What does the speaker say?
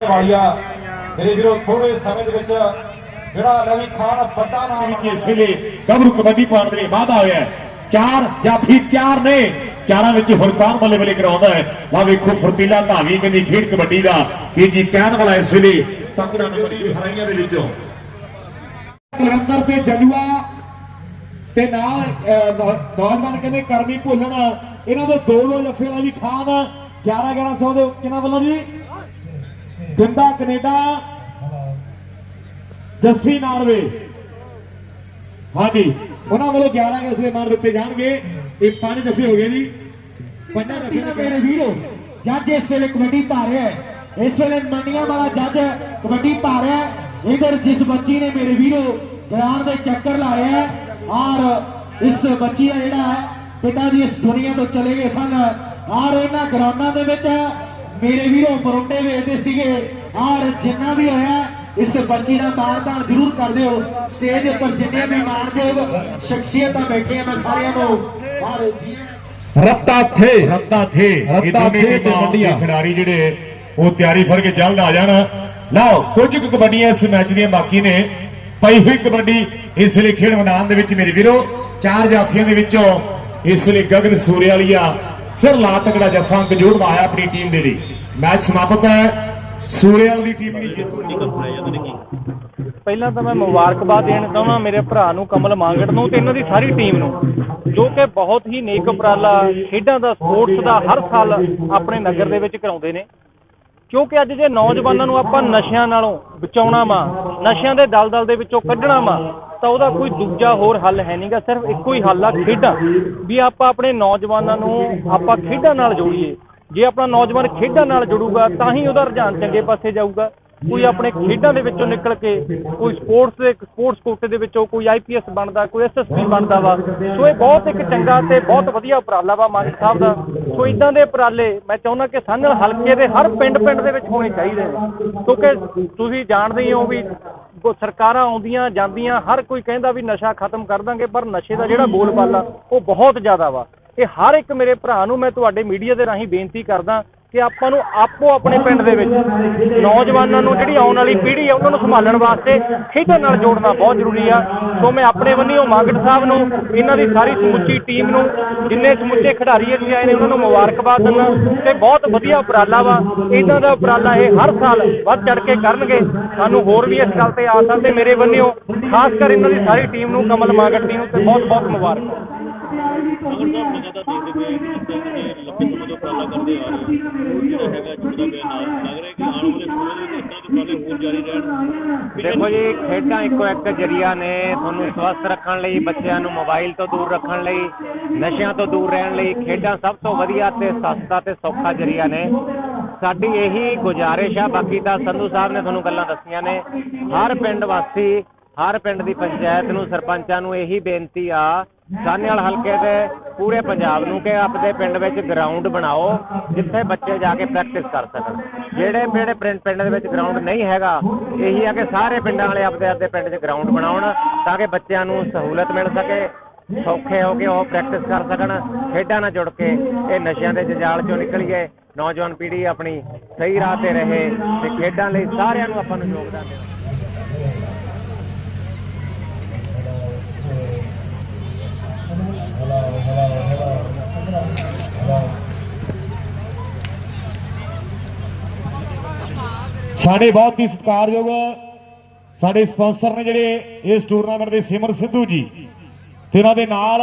ਵਾਲੀਆ। ਮੇਰੇ ਵੀਰੋ ਥੋੜੇ ਸਮੇਂ ਦੇ ਵਿੱਚ ਜਿਹੜਾ ਰਵੀ ਖਾਨ ਵੱਡਾ ਨਾਮ ਵਿੱਚ ਇਸ ਵੇਲੇ ਗੱਭਰੂ ਕਬੱਡੀ ਪਾਉਣ ਦੇ ਲਈ ਵਾਧਾ ਹੋਇਆ। ਚਾਰ ਜਾਫੀ ਤਿਆਰ ਨੇ। ਚਾਰਾਂ ਵਿੱਚ ਹੁਣ ਕੌਣ ਬੱਲੇ ਬੱਲੇ ਕਰਾਉਂਦਾ ਹੈ। ਵਾ ਵੇਖੋ ਫੁਰਤੀਲਾ ਧਾਵੀ ਕਹਿੰਦੀ ਖੇਡ ਕਬੱਡੀ ਦਾ ਕੀ ਜੀ ਕਹਿਣ ਵਾਲਾ ਇਸ ਵੇਲੇ ਤਕੜਾ ਕਬੱਡੀ ਹਰਾਈਆਂ ਦੇ ਵਿੱਚੋਂ। ਕਲਵੰਦਰ ਤੇ ਜਲੂਆ ਤੇ ਨਾਲ ਨੌਜਵਾਨ ਕਹਿੰਦੇ ਕਰਮੀ ਭੁੱਲਣ। ਇਹਨਾਂ ਦੇ ਦੋ ਦੋ ਜੱਫੇ ਵਾਲਾ ਵੀ ਖਾਨ 11 1100 ਦੇ ਕਿਹਨਾਂ ਵੱਲੋਂ ਜੀ? ਗਿੰਦਾ ਕੈਨੇਡਾ। ਜੱਸੀ ਨਾਰਵੇ। ਹਾਂਜੀ, ਉਹਨਾਂ ਵੱਲੋਂ 11 ਕਿਸਲੇ ਮਾਰ ਦਿੱਤੇ ਜਾਣਗੇ। ਇਹ ਪੰਜ ਜੱਫੇ ਹੋ ਗਏ ਜੀ। ਪੰਜਾਂ ਜੱਫੇ ਮੇਰੇ ਵੀਰੋ, ਜੱਜ ਇਸ ਵੇਲੇ ਕਬੱਡੀ ਪਾ ਰਿਹਾ ਹੈ। ਇਸ ਵੇਲੇ ਮੰਡੀਆਂ ਵਾਲਾ ਜੱਜ ਕਬੱਡੀ ਪਾ ਰਿਹਾ ਹੈ। ਇਧਰ ਜਿਸ ਬੱਚੀ ਨੇ ਮੇਰੇ ਵੀਰੋ ਗਰਾਊਂਡ ਦੇ ਚੱਕਰ ਲਾਇਆ ਹੈ ਔਰ ਇਸ ਬੱਚੀ ਦਾ ਜਿਹੜਾ ਹੈ, ਪਿਤਾ ਦੀ ਇਸ ਦੁਨੀਆ ਤੋਂ ਚਲੇ ਗਏ ਸਨ। ਔਰ ਇਹਨਾਂ ਗਰਾਊਂਡਾਂ ਦੇ ਵਿੱਚ ਮੇਰੇ ਵੀਰੋ ਪਰੋਟੇ ਵੇਚਦੇ ਸੀਗੇ। ਔਰ ਜਿੰਨਾ ਵੀ ਹੋਇਆ ਇਸ ਬੱਚੀ ਦਾ ਮਾਣ-ਤਾਣ ਜ਼ਰੂਰ ਕਰਦੇ ਹੋ ਸਟੇਜ ਉੱਪਰ ਜਿੰਨੀਆਂ ਵੀ ਮਾਣਯੋਗ ਸ਼ਖਸੀਅਤਾਂ ਬੈਠੀਆਂ ਮੈਂ ਸਾਰਿਆਂ ਨੂੰ। ਔਰ ਜੀ। ਰੱਤਾ ਥੇ। ਰੱਤਾ ਥੇ। ਰੱਤਾ ਥੇ ਤੇ ਮੰਡੀਆਂ। ਖਿਡਾਰੀ ਜਿਹੜੇ ਉਹ ਤਿਆਰੀ ਫੜ ਕੇ ਜਲਦ ਆ ਜਾਣ। ਲਓ ਕੁਝ ਕੁ ਕਬੱਡੀਆਂ ਇਸ ਮੈਚ ਦੀਆਂ ਬਾਕੀ ਨੇ। ਪਈ ਹੋਈ ਕਬੱਡੀ ਇਸ ਲਈ ਖੇਡ ਮੈਦਾਨ ਦੇ ਵਿੱਚ ਮੇਰੇ ਵੀਰੋ ਚਾਰ ਜਾਫੀਆਂ ਦੇ ਵਿੱਚੋਂ ਇਸ ਲਈ ਗਗਨ ਸੂਰੇ ਵਾਲੀਆ ਫਿਰ ਲਾ ਤਕੜਾ ਜੱਫਾ ਅੰਕ ਜੋੜਦਾ ਆਇਆ ਆਪਣੀ ਟੀਮ ਦੇ ਲਈ। ਮੈਚ ਸਮਾਪਤ ਹੈ। ਸੂਰੇਵਾਲ ਦੀ ਟੀਮ ਦੀ ਜਿੱਤ ਪਹਿਲਾਂ ਤਾਂ ਮੈਂ ਮੁਬਾਰਕਬਾਦ ਦੇਣ ਚਾਹੁੰਦਾ ਮੇਰੇ ਭਰਾ ਨੂੰ ਕਮਲ ਮਾਂਗੜ ਨੂੰ ਤੇ ਇਹਨਾਂ ਦੀ ਸਾਰੀ ਟੀਮ ਨੂੰ ਜੋ ਕਿ ਬਹੁਤ ਹੀ ਨੇਕ ਉਪਰਾਲਾ ਖੇਡਾਂ ਦਾ ਸਪੋਰਟਸ ਦਾ ਹਰ ਸਾਲ ਆਪਣੇ ਨਗਰ ਦੇ ਵਿੱਚ ਕਰਾਉਂਦੇ ਨੇ। ਕਿਉਂਕਿ ਅੱਜ ਜੇ ਨੌਜਵਾਨਾਂ ਨੂੰ ਆਪਾਂ ਨਸ਼ਿਆਂ ਨਾਲੋਂ ਬਚਾਉਣਾ ਵਾ ਨਸ਼ਿਆਂ ਦੇ ਦਲਦਲ ਦੇ ਵਿੱਚੋਂ ਕੱਢਣਾ ਵਾ ਤਾਂ ਉਹਦਾ ਕੋਈ ਦੂਜਾ ਹੋਰ ਹੱਲ ਹੈ ਨਹੀਂਗਾ ਸਿਰਫ ਇੱਕੋ ਹੀ ਹੱਲ ਆ ਖੇਡਾਂ। ਵੀ ਆਪਾਂ ਆਪਣੇ ਨੌਜਵਾਨਾਂ ਨੂੰ ਆਪਾਂ ਖੇਡਾਂ ਨਾਲ ਜੋੜੀਏ ਜੇ ਆਪਣਾ ਨੌਜਵਾਨ ਖੇਡਾਂ ਨਾਲ ਜੁੜੂਗਾ, ਤਾਂ ਹੀ ਉਹਦਾ ਰੁਝਾਨ ਚੰਗੇ ਪਾਸੇ ਜਾਊਗਾ। ਕੋਈ ਆਪਣੇ ਖੇਡਾਂ ਦੇ ਵਿੱਚੋਂ ਨਿਕਲ ਕੇ, ਕੋਈ ਸਪੋਰਟਸ ਦੇ, ਸਪੋਰਟਸ ਕੋਟੇ ਦੇ ਵਿੱਚੋਂ ਕੋਈ ਆਈਪੀਐਸ ਬਣਦਾ, ਕੋਈ ਐਸਐਸਪੀ ਬਣਦਾ ਵਾ, ਸੋ ਇਹ ਬਹੁਤ ਇੱਕ ਚੰਗਾ ਤੇ ਬਹੁਤ ਵਧੀਆ ਉਪਰਾਲਾ ਵਾ ਮਾਨ ਸਾਹਿਬ ਦਾ। ਸੋ ਇਦਾਂ ਦੇ ਉਪਰਾਲੇ ਮੈਂ ਚਾਹੁੰਦਾ ਕਿ ਸਾਨਲ ਹਲਕੇ ਦੇ ਹਰ ਪਿੰਡ ਪਿੰਡ ਦੇ ਵਿੱਚ ਹੋਣੇ ਚਾਹੀਦੇ ਨੇ। ਕਿਉਂਕਿ ਤੁਸੀਂ ਜਾਣਦੇ ਹੀ ਹੋ ਵੀ ਸਰਕਾਰਾਂ ਆਉਂਦੀਆਂ, ਜਾਂਦੀਆਂ, ਹਰ ਕੋਈ ਕਹਿੰਦਾ ਵੀ ਨਸ਼ਾ ਖਤਮ ਕਰ ਦਾਂਗੇ, ਪਰ ਨਸ਼ੇ ਦਾ ਜਿਹੜਾ ਬੋਲਬਾਲਾ, ਉਹ ਬਹੁਤ ਜ਼ਿਆਦਾ ਵਾ। ਇਹ ਹਰ ਇੱਕ ਮੇਰੇ ਭਰਾ ਨੂੰ ਮੈਂ ਤੁਹਾਡੇ ਮੀਡੀਆ ਦੇ ਰਾਹੀਂ ਬੇਨਤੀ ਕਰਦਾ ਕਿ ਆਪਾਂ ਨੂੰ ਆਪੋ ਆਪਣੇ ਪਿੰਡ ਦੇ ਵਿੱਚ ਨੌਜਵਾਨਾਂ ਨੂੰ ਜਿਹੜੀ ਆਉਣ ਵਾਲੀ ਪੀੜ੍ਹੀ ਹੈ ਉਹਨਾਂ ਨੂੰ ਸੰਭਾਲਣ ਵਾਸਤੇ ਖੇਡਾਂ ਨਾਲ ਜੋੜਨਾ ਬਹੁਤ ਜ਼ਰੂਰੀ ਆ। ਸੋ ਮੈਂ ਆਪਣੇ ਵੱਲੋਂ ਮਾਗੜ ਸਾਹਿਬ ਨੂੰ, ਇਹਨਾਂ ਦੀ ਸਾਰੀ ਸਮੁੱਚੀ ਟੀਮ ਨੂੰ, ਜਿੰਨੇ ਸਮੁੱਚੇ ਖਿਡਾਰੀ ਇੱਥੇ ਆਏ ਨੇ, ਉਹਨਾਂ ਨੂੰ ਮੁਬਾਰਕਬਾਦ ਦਿੰਦਾ ਤੇ ਬਹੁਤ ਵਧੀਆ ਉਪਰਾਲਾ ਵਾ। ਇਹਨਾਂ ਦਾ ਉਪਰਾਲਾ ਇਹ ਹਰ ਸਾਲ ਵੱਧ ਚੜ ਕੇ ਕਰਨਗੇ। ਸਾਨੂੰ ਹੋਰ ਵੀ ਇਸ ਗੱਲ ਤੇ ਆਸ ਆ। ਤੇ ਮੇਰੇ ਵੱਲੋਂ ਖਾਸ ਕਰ ਇਹਨਾਂ ਦੀ ਸਾਰੀ ਟੀਮ ਨੂੰ ਕਮਲ ਮਾਗੜ ਟੀਮ ਨੂੰ ਤੇ ਬਹੁਤ ਬਹੁਤ ਮੁਬਾਰਕ ਅਗਰ ਸਾਹਿਬ ਲਗਾਤਾਰ ਦੇਖਦੇ ਪਏ ਕਿ ਲੰਬੇ ਸਮੇਂ ਤੋਂ ਉਪਰਾਲਾ ਕਰਦੇ ਆ ਰਹੇ ਹੋ ਜਿਹੜਾ ਹੈਗਾ ਜੁੜਦਾ ਪਿਆ ਨਾਲ ਲੱਗ ਰਿਹਾ ਕਿ ਆਉਣ ਵਾਲੇ ਸਮੇਂ ਦੇ ਵਿੱਚ ਇਦਾਂ ਦੇ ਉਪਰਾਲੇ ਹੋਰ ਜਾਰੀ ਰਹਿਣ। ਦੇਖੋ ਜੀ ਖੇਡਾਂ ਇੱਕੋ ਇੱਕ ਜਰੀਆ ਨੇ ਤੁਹਾਨੂੰ ਸਵਸਥ ਰੱਖਣ ਲਈ ਬੱਚਿਆਂ ਨੂੰ ਮੋਬਾਈਲ ਤੋਂ ਦੂਰ ਰੱਖਣ ਲਈ ਨਸ਼ਿਆਂ ਤੋਂ ਦੂਰ ਰਹਿਣ ਲਈ ਖੇਡਾਂ ਸਭ ਤੋਂ ਵਧੀਆ ਤੇ ਸਸਤਾ ਤੇ ਸੌਖਾ ਜਰੀਆ ਨੇ। ਸਾਡੀ ਇਹੀ ਗੁਜ਼ਾਰਿਸ਼ ਆ ਬਾਕੀ ਤਾਂ ਸੰਧੂ ਸਾਹਿਬ ਨੇ ਤੁਹਾਨੂੰ ਗੱਲਾਂ ਦੱਸੀਆਂ ਨੇ। ਹਰ ਪਿੰਡ ਵਾਸੀ ਹਰ ਪਿੰਡ ਦੀ ਪੰਚਾਇਤ ਨੂੰ ਸਰਪੰਚਾਂ ਨੂੰ ਇਹੀ ਬੇਨਤੀ ਆ ਸਾਨੇਵਾਲ ਹਲਕੇ ਦੇ ਪੂਰੇ ਪੰਜਾਬ ਨੂੰ ਕਿ ਆਪਣੇ ਪਿੰਡ ਵਿੱਚ ਗਰਾਊਂਡ ਬਣਾਓ, ਜਿੱਥੇ ਬੱਚੇ ਜਾ ਕੇ ਪ੍ਰੈਕਟਿਸ ਕਰ ਸਕਣ। ਜਿਹੜੇ ਜਿਹੜੇ ਪਿੰਡ ਪਿੰਡ ਦੇ ਵਿੱਚ ਗਰਾਊਂਡ ਨਹੀਂ ਹੈਗਾ, ਇਹੀ ਆ ਕਿ ਸਾਰੇ ਪਿੰਡਾਂ ਵਾਲੇ ਆਪਣੇ ਆਪਣੇ ਪਿੰਡ 'ਚ ਗਰਾਊਂਡ ਬਣਾਉਣ, ਤਾਂ ਕਿ ਬੱਚਿਆਂ ਨੂੰ ਸਹੂਲਤ ਮਿਲ ਸਕੇ, ਸੌਖੇ ਹੋ ਕੇ ਉਹ ਪ੍ਰੈਕਟਿਸ ਕਰ ਸਕਣ, ਖੇਡਾਂ ਨਾਲ ਜੁੜ ਕੇ ਇਹ ਨਸ਼ਿਆਂ ਦੇ ਜੰਜਾਲ ਚੋਂ ਨਿਕਲੀਏ, ਨੌਜਵਾਨ ਪੀੜ੍ਹੀ ਆਪਣੀ ਸਹੀ ਰਾਹ ਤੇ ਰਹੇ ਤੇ ਖੇਡਾਂ ਲਈ ਸਾਰਿਆਂ ਨੂੰ ਆਪਾਂ ਨੂੰ ਯੋਗਦਾਨ ਦੇਣਾ। ਸਾਡੇ ਬਹੁਤ ਹੀ ਸਤਿਕਾਰਯੋਗ ਸਾਡੇ ਸਪਾਂਸਰ ਨੇ ਜਿਹੜੇ ਇਸ ਟੂਰਨਾਮੈਂਟ ਦੇ ਸਿਮਰ ਸਿੱਧੂ ਜੀ ਤੇ ਉਹਨਾਂ ਦੇ ਨਾਲ